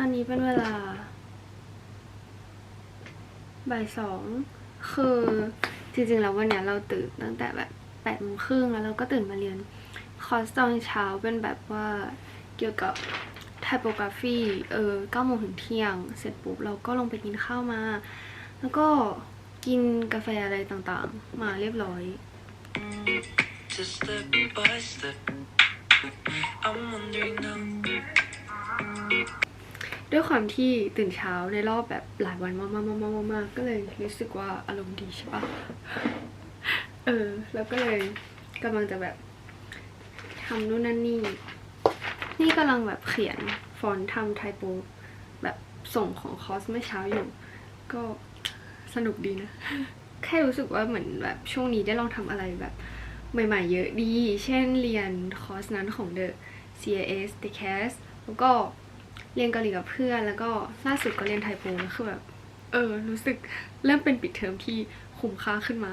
ตอนนี้เป็นเวลาบ่ายสองคือจริงๆแล้ววันเนี้ยเราตื่นตั้งแต่แบบแปดโมงครึ่งแล้วเราก็ตื่นมาเรียนคอร์สตอนเช้าเป็นแบบว่าเกี่ยวกับ typography เออเก้าโมงถึงเที่ยง เสร็จปุ๊บเราก็ลงไปกินข้าวมา แล้วก็กินกาแฟอะไรต่างๆ มาเรียบร้อย Just step by step. I'm wondering now. ด้วยความที่ตื่นเช้าในรอบแบบหลายวันมากๆๆๆๆก็เลยรู้สึกว่าอารมณ์ดีใช่ปะเออ แล้วก็เลยกำลังจะแบบทำนู่นนั่นนี่ นี่กำลังแบบเขียนฟอนต์ทำไทโปแบบส่งของคอร์สเมื่อเช้าอยู่ ก็สนุกดีนะ แค่รู้สึกว่าเหมือนแบบช่วงนี้ได้ลองทำอะไรแบบใหม่ๆเยอะดี เช่นเรียนคอร์สนั้นของ The CAS The Cast แล้วก็ เรียนเกาหลีกับเพื่อน แล้วก็ล่าสุดก็เรียนไทยโปแล้วคือแบบ เออ รู้สึกเริ่มเป็นปิดเทอมที่คุ้มค่าขึ้นมา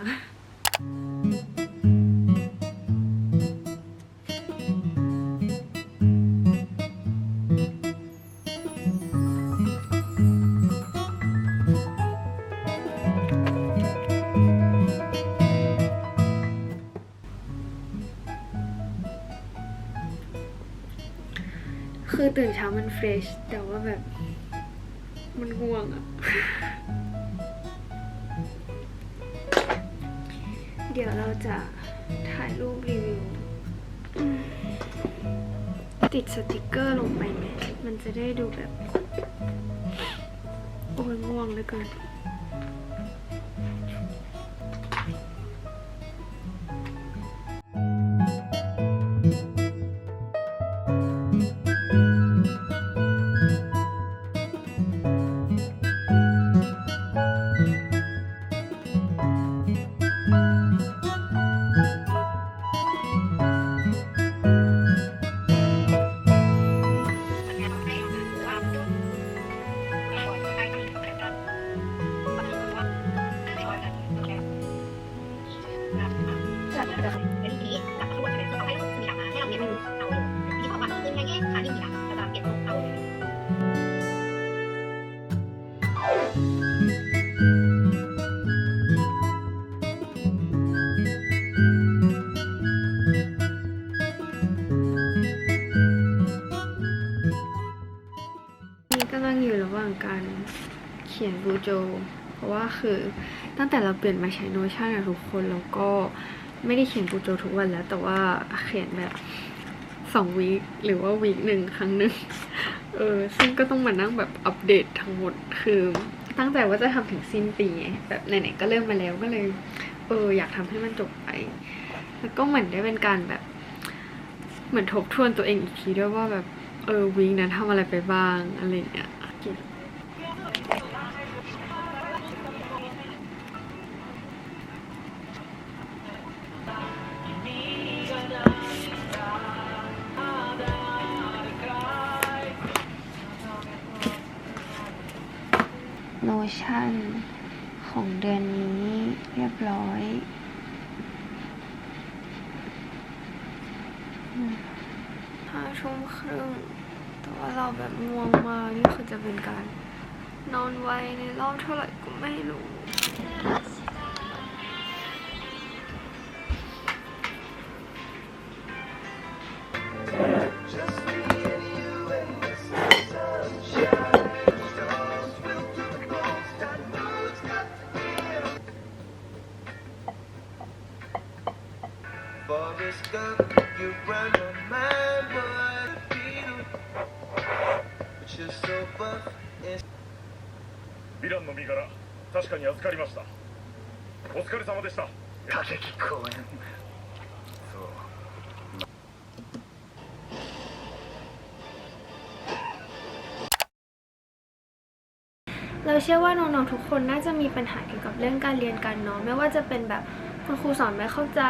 คือตื่นเช้ามันเฟรชแต่ว่าแบบ มันง่วงอะเดี๋ยวเราจะถ่ายรูปรีวิว ติดสติกเกอร์ลงไปไหมมันจะได้ดูแบบ โอ้ยง่วงเหลือเกิน บูโจเพราะว่าคือตั้งแต่เราเปลี่ยนมาใช้โนชั่นอะทุกคนแล้วก็ไม่ได้เขียนบูโจทุกวันแล้ว แต่ว่าเขียนแบบสองวีคหรือว่าวีคหนึ่งครั้งหนึ่งเออซึ่งก็ต้องมานั่งแบบอัปเดตทั้งหมดคือตั้งใจว่าจะทำถึงสิ้นปีไงแบบไหนๆก็เริ่มมาแล้วก็เลย เออ อยากทำให้มันจบไป แล้วก็เหมือนได้เป็นการแบบ เหมือนทบทวนตัวเองอีกทีด้วยว่าแบบเออวีคนั้นทำอะไรไปบ้างอะไรเงี้ย โนชั่นของเดือนนี้เรียบร้อย ห้าทุ่มครึ่ง แต่ว่าเราแบบง่วงมากนี่คือจะเป็นการ นอนไวในรอบเท่าไหร่ก็ไม่รู้ 疲れ様でした過激公演そう เราเชื่อว่าน้องๆทุกคนน่าจะมีปัญหาเกี่ยวกับเรื่องการเรียนกันเนาะไม่ว่าจะเป็นแบบคุณครูสอนไม่เข้าใจ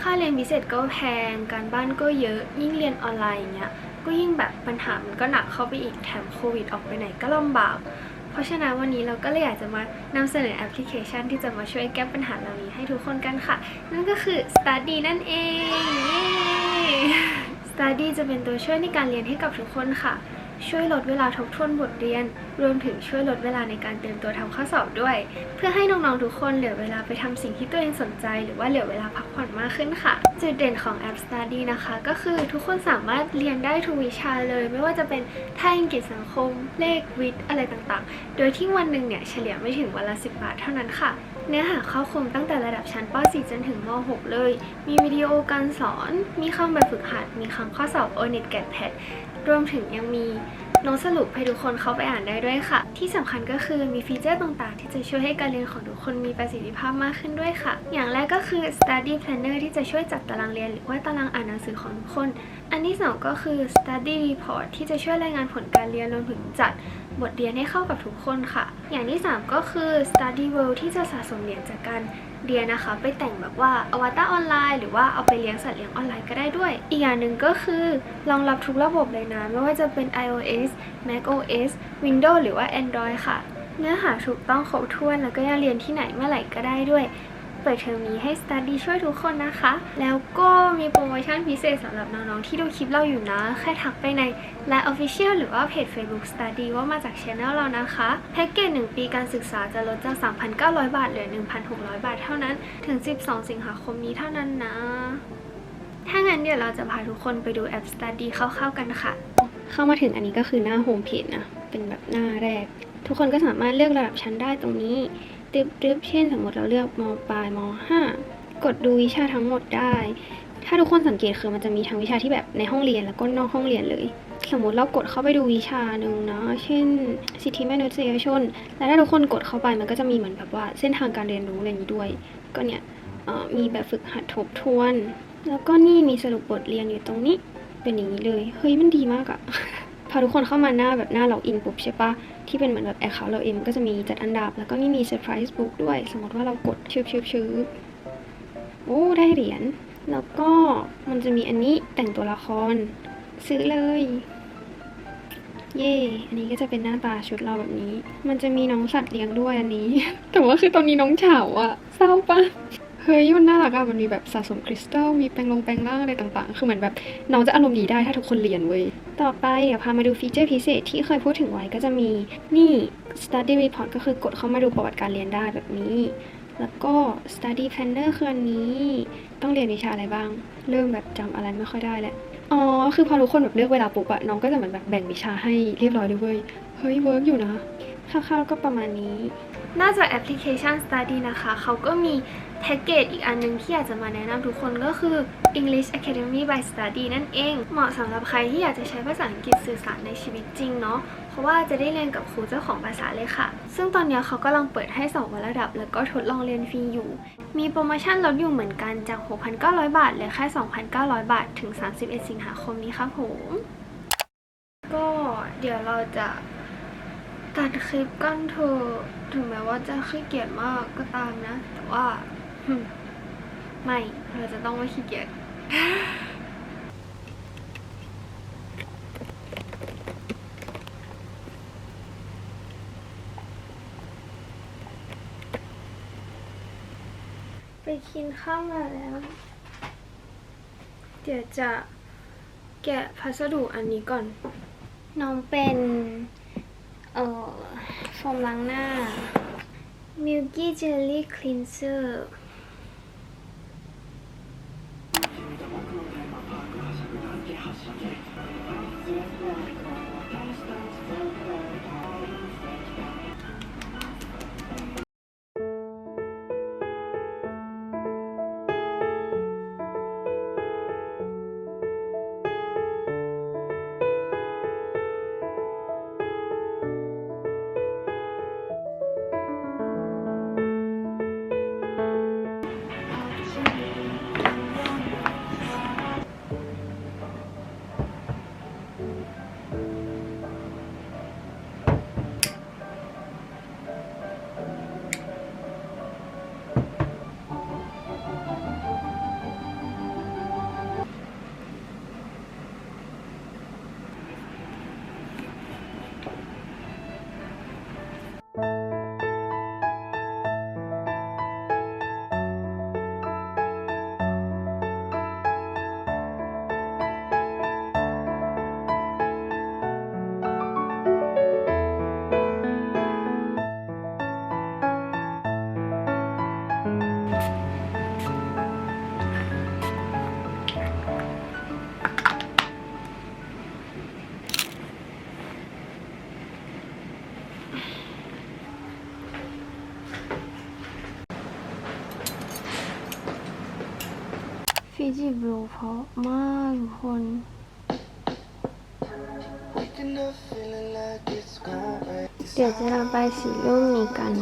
ค่าเรียนพิเศษก็แพง การบ้านก็เยอะ ยิ่งเรียนออนไลน์อย่างเงี้ย ก็ยิ่งแบบปัญหามันก็หนักเข้าไปอีก แถมโควิดออกไปไหนก็ลำบาก เพราะฉะนั้นวันนี้เราก็เลยอยากจะมานำเสนอแอปพลิเคชันที่จะมาช่วยแก้ปัญหาเหล่านี้ให้ทุกคนกันค่ะ นั่นก็คือ Study นั่นเอง Study จะเป็นตัวช่วยในการเรียนให้กับทุกคนค่ะ ช่วยลดเวลาทบทวนบทเรียน รวมถึงช่วยลดเวลาในการเตรียมตัวทำข้อสอบด้วย เพื่อให้น้องๆทุกคนเหลือเวลาไปทำสิ่งที่ตัวเองสนใจ หรือว่าเหลือเวลาพักผ่อนมากขึ้นค่ะ จุดเด่นของแอป Study นะคะ ก็คือทุกคนสามารถเรียนได้ทุกวิชาเลย ไม่ว่าจะเป็นไทยอังกฤษสังคม เลขวิทย์อะไรต่างๆ โดยที่วันหนึ่งเนี่ยเฉลี่ยไม่ถึงวันละ 10 บาทเท่านั้นค่ะเนื้อหาครอบคลุมตั้งแต่ระดับชั้นป .4 จนถึงม .6 เลย มีวิดีโอการสอน มีคำแบบฝึกหัด มีคำข้อสอบ o n e t g a t p a d รวมถึงยังมีโน้ตสรุปให้ทุกคนเข้าไปอ่านได้ด้วยค่ะ ที่สำคัญก็คือมีฟีเจอร์ต่างๆ ที่จะช่วยให้การเรียนของทุกคนมีประสิทธิภาพมากขึ้นด้วยค่ะ อย่างแรกก็คือ study planner ที่จะช่วยจัดตารางเรียน หรือว่าตารางอ่านหนังสือของทุกคน อันที่สองก็คือ study report ที่จะช่วยรายงานผลการเรียนรวมถึงจัดบทเรียนให้เข้ากับทุกคนค่ะ อย่างที่สามก็คือ study world ที่จะสะสมเหรียญจากการ เดียนนะคะ ไปแต่งแบบว่าอวตารออนไลน์หรือว่าเอาไปเลี้ยงสัตว์เลี้ยงออนไลน์ก็ได้ด้วย อีกอย่างหนึ่งก็คือรองรับทุกระบบเลยนะไม่ว่าจะเป็น iOS macOS Windows หรือว่า Android ค่ะ เนื้อหาถูกต้องครบถ้วนแล้วก็ยังเรียนที่ไหนเมื่อไหร่ก็ได้ด้วย เปิดเทอมนี้ให้ Study ช่วยทุกคนนะคะ แล้วก็มีโปรโมชั่นพิเศษสำหรับน้องๆที่ดูคลิปเราอยู่นะ แค่ทักไปใน Line Official หรือว่าเพจ Facebook Study ว่ามาจากช anel เรานะคะ แพ็กเกจ 1 ปีการศึกษาจะลดจาก 3,900 บาทเหลือ 1,600 บาทเท่านั้น ถึง 12 สิงหาคมนี้เท่านั้นนะ ถ้างั้นเดี๋ยวเราจะพาทุกคนไปดูแอป Study คร่าวๆกันค่ะ เข้ามาถึงอันนี้ก็คือหน้าโฮมเพจนะ เป็นแบบหน้าแรก ทุกคนก็สามารถเลือกระดับชั้นได้ตรงนี้ตึบตึบเช่น สมมติเราเลือกมปลายมห้ากดดูวิชาทั้งหมดได้ ถ้าทุกคนสังเกตคือมันจะมีทั้งวิชาที่แบบในห้องเรียนแล้วก็นอกห้องเรียนเลย สมมติเรากดเข้าไปดูวิชาหนึ่งนะเช่น สิทธิมนุษยชน แล้วถ้าทุกคนกดเข้าไปมันก็จะมีเหมือนแบบว่าเส้นทางการเรียนรู้อะไรอย่างนี้ด้วย ก็เนี่ยมีแบบฝึกหัดทบทวน แล้วก็นี่มีสรุปบทเรียนอยู่ตรงนี้เป็นอย่างนี้เลย เฮ้ยมันดีมากอะ พอทุกคนเข้ามาหน้าแบบหน้าเราอินปุ๊บใช่ปะที่เป็นเหมือนแบบแอคเคาท์เราเองมันก็จะมีจัดอันดับ แล้วก็นี่มีเซอร์ไพรส์บุ๊กด้วย สมมติว่าเรากดชืบชืบชืบโอ้ ได้เหรียญ แล้วก็มันจะมีอันนี้แต่งตัวละคร ซื้อเลย เย่อันนี้ก็จะเป็นหน้าตาชุดเราแบบนี้ มันจะมีน้องสัตว์เลี้ยงด้วยอันนี้ แต่ว่าคือตอนนี้น้องเฉาอะเศร้าปะ เฮ้ยมันน่ารักอะมันมีแบบสะสมคริสตัลมีแปลงลงแปลงร่างอะไรต่างๆ คือเหมือนแบบน้องจะอารมณ์ดีได้ถ้าทุกคนเรียนเว้ย ต่อไปเดี๋ยวพามาดูฟีเจอร์พิเศษที่เคยพูดถึงไว้ก็จะมีนี่ study report ก็คือกดเข้ามาดูประวัติการเรียนได้แบบนี้ แล้วก็ study planner คืออันนี้ ต้องเรียนวิชาอะไรบ้าง เริ่มแบบจำอะไรไม่ค่อยได้แล้วอ๋อ คือพอทุกคนแบบเลือกเวลาปุ๊บอะน้องก็จะเหมือนแบบแบ่งวิชาให้เรียบร้อยเลยเว้ย เฮ้ยเวิร์กอยู่นะคร่าวๆก็ประมาณนี้ นอกจากแอปพลิเคชัน Study นะคะ เขาก็มี แพ็กเกจอีกอันนึงที่อยากจะมาแนะนำทุกคนก็คือ English Academy by Study นั่นเอง เหมาะสำหรับใครที่อยากจะใช้ภาษาอังกฤษสื่อสารในชีวิตจริงเนาะเพราะว่าจะได้เรียนกับครูเจ้าของภาษาเลยค่ะ ซึ่งตอนนี้เขากำลังเปิดให้สองวันระดับ แล้วก็ทดลองเรียนฟรีอยู่ มีโปรโมชั่นลดอยู่เหมือนกันจาก 6,900 บาทเหลือแค่ 2,900 บาท ถึง 31 สิงหาคมนี้ครับผม ก็เดี๋ยวเราจะตัดคลิปกันเถอะถึงแม้ว่าจะขี้เกียจมากก็ตามนะ แต่ว่า ไม่เราจะต้องไม่ขี้เกียจไปกินข้าวมาแล้ว เดี๋ยวจะแกะพัสดุอันนี้ก่อน น้องเป็น เอ่อโฟมล้างหน้า Milky Jelly Cleanser เพราะมากทุกคน เดี๋ยวจะระบายสีรื่องนี้กัน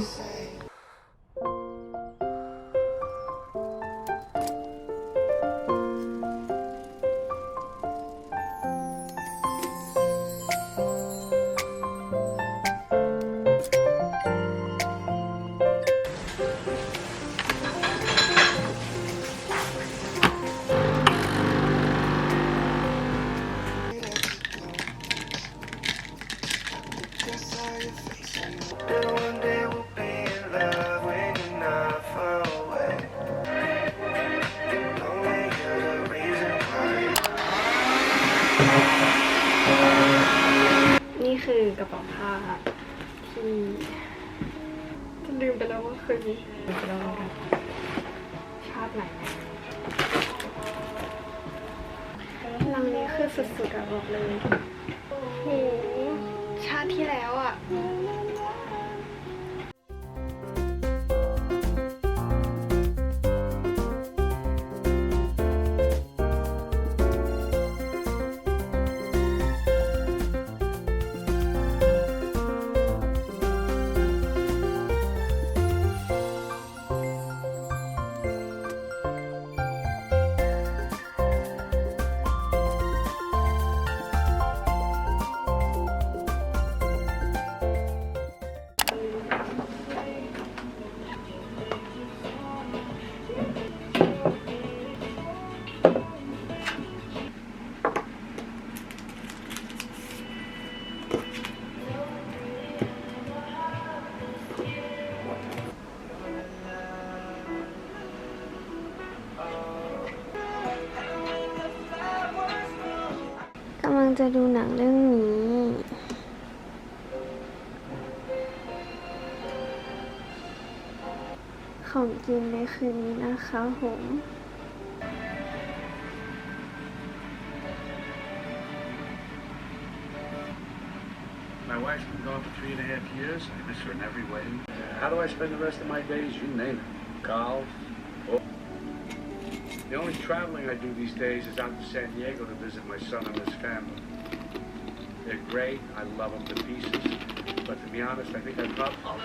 นี่คือกระเป๋าผ้าที่จะลืมไปแล้วว่าเคยมีลืมไปแล้วเหมือนกันชาติไหนนะลังนี้คือสุดๆอะบอกเลยโห ชาติที่แล้วอะ จะดูหนังเรื่องนี้ ของกินในคืนนี้นะคะผม My wife's been gone for three and a half years. I miss her in every way. How do I spend the rest of my days? You name it. Golf. The only traveling I do these days is out to San Diego to visit my son and his family. They're great. I love them to pieces. But to be honest, I think I've probably...